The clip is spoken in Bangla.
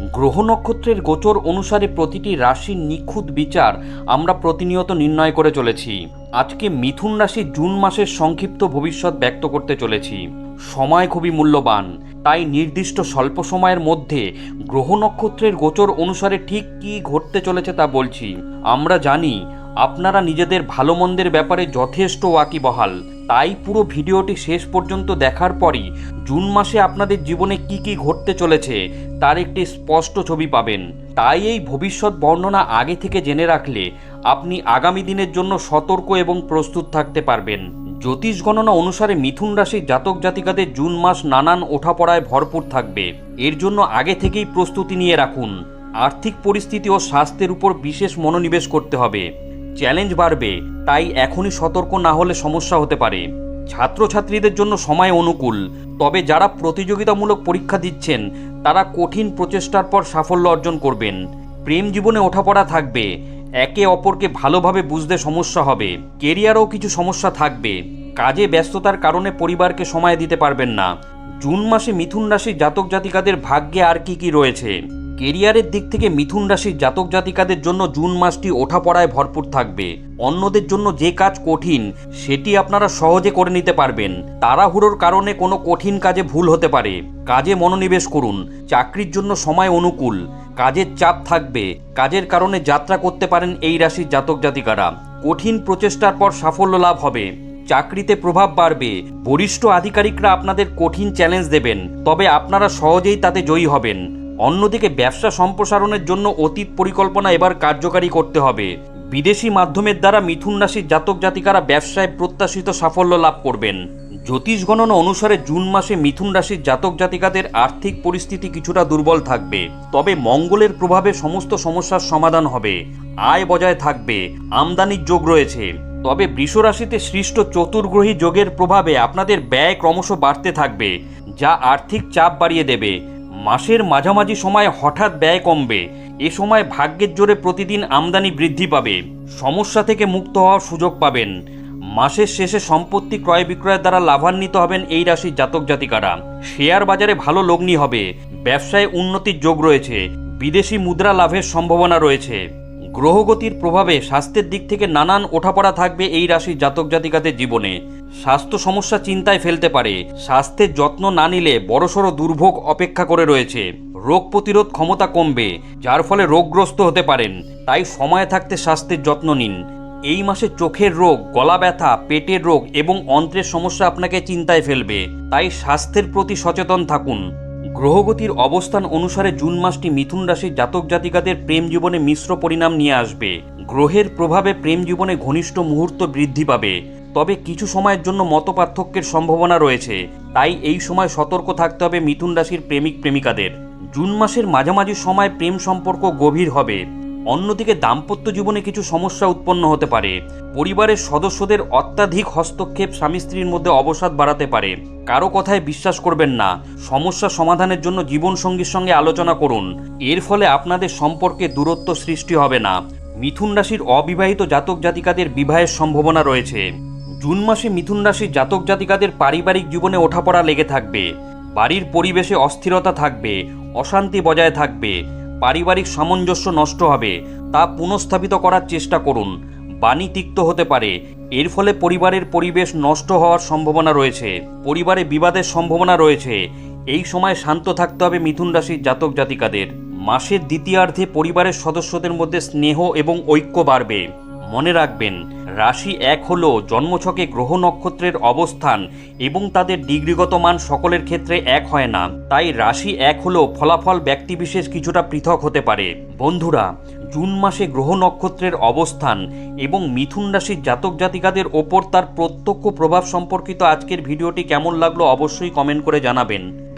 গ্রহ নক্ষত্রের গোচর অনুসারে প্রতিটি রাশির নিখুঁত বিচার আমরা প্রতিনিয়ত নির্ণয় করে চলেছি। আজকে মিথুন রাশি জুন মাসের সংক্ষিপ্ত ভবিষ্যৎ ব্যক্ত করতে চলেছি। সময় খুবই মূল্যবান। তাই নির্দিষ্ট স্বল্প সময়ের মধ্যে গ্রহ নক্ষত্রের গোচর অনুসারে ঠিক কী ঘটতে চলেছে তা বলছি। আমরা জানি আপনারা নিজেদের ভালো মন্দের ব্যাপারে যথেষ্ট ওয়াকিবহাল। তাই পুরো ভিডিওটি শেষ পর্যন্ত দেখার পরই জুন মাসে আপনাদের জীবনে কি কি ঘটতে চলেছে, তার একটি স্পষ্ট ছবি পাবেন। তাই এই ভবিষ্যৎ বর্ণনা আগে থেকে জেনে রাখলে আপনি আগামী দিনের জন্য সতর্ক এবং প্রস্তুত থাকতে পারবেন। জ্যোতিষ গণনা অনুসারে মিথুন রাশির জাতক জাতিকাদের জুন মাস নানান ওঠাপড়ায় ভরপুর থাকবে। এর জন্য আগে থেকেই প্রস্তুতি নিয়ে রাখুন। আর্থিক পরিস্থিতি ও স্বাস্থ্যের উপর বিশেষ মনোনিবেশ করতে হবে। চ্যালেঞ্জ বাড়বে, তাই এখনই সতর্ক না হলে সমস্যা হতে পারে। ছাত্রছাত্রীদের জন্য সময় অনুকূল, তবে যারা প্রতিযোগিতামূলক পরীক্ষা দিচ্ছেন, তারা কঠিন প্রচেষ্টার পর সাফল্য অর্জন করবেন। প্রেম জীবনে ওঠাপড়া থাকবে, একে অপরকে ভালোভাবে বুঝতে সমস্যা হবে, কেরিয়ারেও কিছু সমস্যা থাকবে। কাজে ব্যস্ততার কারণে পরিবারকে সময় দিতে পারবেন না। জুন মাসে মিথুন রাশির জাতক জাতিকাদের ভাগ্যে আর কি কি রয়েছে? কেরিয়ারের দিক থেকে মিথুন রাশির জাতক জাতিকাদের জন্য জুন মাসটি ওঠাপড়ায় ভরপুর থাকবে। অন্যদের জন্য যে কাজ কঠিন, সেটি আপনারা সহজে করে নিতে পারবেন। তাড়াহুড়োর কারণে কোনো কঠিন কাজে ভুল হতে পারে। কাজে মনোনিবেশ করুন। চাকরির জন্য সময় অনুকূল। কাজের চাপ থাকবে। কাজের কারণে যাত্রা করতে পারেন এই রাশির জাতক জাতিকারা। কঠিন প্রচেষ্টার পর সাফল্য লাভ হবে। চাকরিতে প্রভাব বাড়বে। বরিষ্ঠ আধিকারিকরা আপনাদের কঠিন চ্যালেঞ্জ দেবেন। তবে আপনারা সহজেই তাতে জয়ী হবেন। অন্যদিকে ব্যবসা সম্প্রসারণের জন্য অতীত পরিকল্পনা এবার কার্যকারী করতে হবে। বিদেশি মাধ্যমের দ্বারা মিথুন রাশির জাতক জাতিকারা ব্যবসায় প্রত্যাশিত সাফল্য লাভ করবেন। জ্যোতিষ গণনা অনুসারে জুন মাসে মিথুন রাশির জাতক জাতিকাদের আর্থিক পরিস্থিতি কিছুটা দুর্বল থাকবে। তবে মঙ্গলের প্রভাবে সমস্ত সমস্যার সমাধান হবে। আয় বজায় থাকবে। আমদানির যোগ রয়েছে। তবে বৃষ রাশিতে সৃষ্ট চতুর্গ্রহী যোগের প্রভাবে আপনাদের ব্যয় ক্রমশ বাড়তে থাকবে, যা আর্থিক চাপ বাড়িয়ে দেবে। মাসের মাঝামাঝি সময় হঠাৎ ব্যয় কমবে। এ সময় ভাগ্যের জোরে প্রতিদিন আমদানি বৃদ্ধি পাবে। সমস্যা থেকে মুক্ত হওয়ার সুযোগ পাবেন। মাসের শেষে সম্পত্তি ক্রয় বিক্রয়ের দ্বারা লাভান্বিত হবেন এই রাশির জাতক জাতিকারা। শেয়ার বাজারে ভালো লগ্নি হবে। ব্যবসায় উন্নতির যোগ রয়েছে। বিদেশি মুদ্রা লাভের সম্ভাবনা রয়েছে। গ্রহগতির প্রভাবে স্বাস্থ্যের দিক থেকে নানান ওঠাপড়া থাকবে এই রাশির জাতক জাতিকাদের জীবনে। স্বাস্থ্য সমস্যা চিন্তায় ফেলতে পারে। স্বাস্থ্যের যত্ন না নিলে বড়সড় দুর্ভোগ অপেক্ষা করে রয়েছে। রোগ প্রতিরোধ ক্ষমতা কমবে, যার ফলে রোগগ্রস্ত হতে পারেন। তাই সময় থাকতে স্বাস্থ্যের যত্ন নিন। এই মাসে চোখের রোগ, গলা ব্যথা, পেটের রোগ এবং অন্ত্রের সমস্যা আপনাকে চিন্তায় ফেলবে। তাই স্বাস্থ্যের প্রতি সচেতন থাকুন। গ্রহগতির অবস্থান অনুসারে জুন মাসটি মিথুন রাশির জাতক জাতিকাদের প্রেম জীবনে মিশ্র পরিণাম নিয়ে আসবে। গ্রহের প্রভাবে প্রেম জীবনে ঘনিষ্ঠ মুহূর্ত বৃদ্ধি পাবে। তবে কিছু সময়ের জন্য মতপার্থক্যের সম্ভাবনা রয়েছে। তাই এই সময় সতর্ক থাকতে হবে মিথুন রাশির প্রেমিক প্রেমিকাদের। জুন মাসের মাঝামাঝি সময় প্রেম সম্পর্ক গভীর হবে। অন্যদিকে দাম্পত্য জীবনে কিছু সমস্যা উৎপন্ন হতে পারে। পরিবারের সদস্যদের অত্যাধিক হস্তক্ষেপ স্বামী স্ত্রীর মধ্যে অবসাদ বাড়াতে পারে। কারও কথায় বিশ্বাস করবেন না। সমস্যা সমাধানের জন্য জীবনসঙ্গীর সঙ্গে আলোচনা করুন। এর ফলে আপনাদের সম্পর্কে দূরত্ব সৃষ্টি হবে না। মিথুন রাশির অবিবাহিত জাতক জাতিকাদের বিবাহের সম্ভাবনা রয়েছে। জুন মাসে মিথুন রাশির জাতক জাতিকাদের পারিবারিক জীবনে ওঠাপড়া লেগে থাকবে। বাড়ির পরিবেশে অস্থিরতা থাকবে, অশান্তি বজায় থাকবে, পারিবারিক সামঞ্জস্য নষ্ট হবে, তা পুনঃস্থাপিত করার চেষ্টা করুন। বাণী তিক্ত হতে পারে। এর ফলে পরিবারের পরিবেশ নষ্ট হওয়ার সম্ভাবনা রয়েছে। পরিবারে বিবাদের সম্ভাবনা রয়েছে। এই সময় শান্ত থাকতে হবে মিথুন রাশির জাতক জাতিকাদের। মাসের দ্বিতীয়ার্ধে পরিবারের সদস্যদের মধ্যে স্নেহ এবং ঐক্য বাড়বে। মনে রাখবেন রাশি এক হল জন্মছকে গ্রহ নক্ষত্রের অবস্থান এবং তাদের ডিগ্রিগত মান সকলের ক্ষেত্রে এক হয় না। তাই রাশি এক হলেও ফলাফল ব্যক্তিবিশেষ কিছুটা পৃথক হতে পারে। বন্ধুরা, জুন মাসে গ্রহ নক্ষত্রের অবস্থান এবং মিথুন রাশির জাতক জাতিকাদের ওপর তার প্রত্যক্ষ প্রভাব সম্পর্কিত আজকের ভিডিওটি কেমন লাগল অবশ্যই কমেন্ট করে জানাবেন।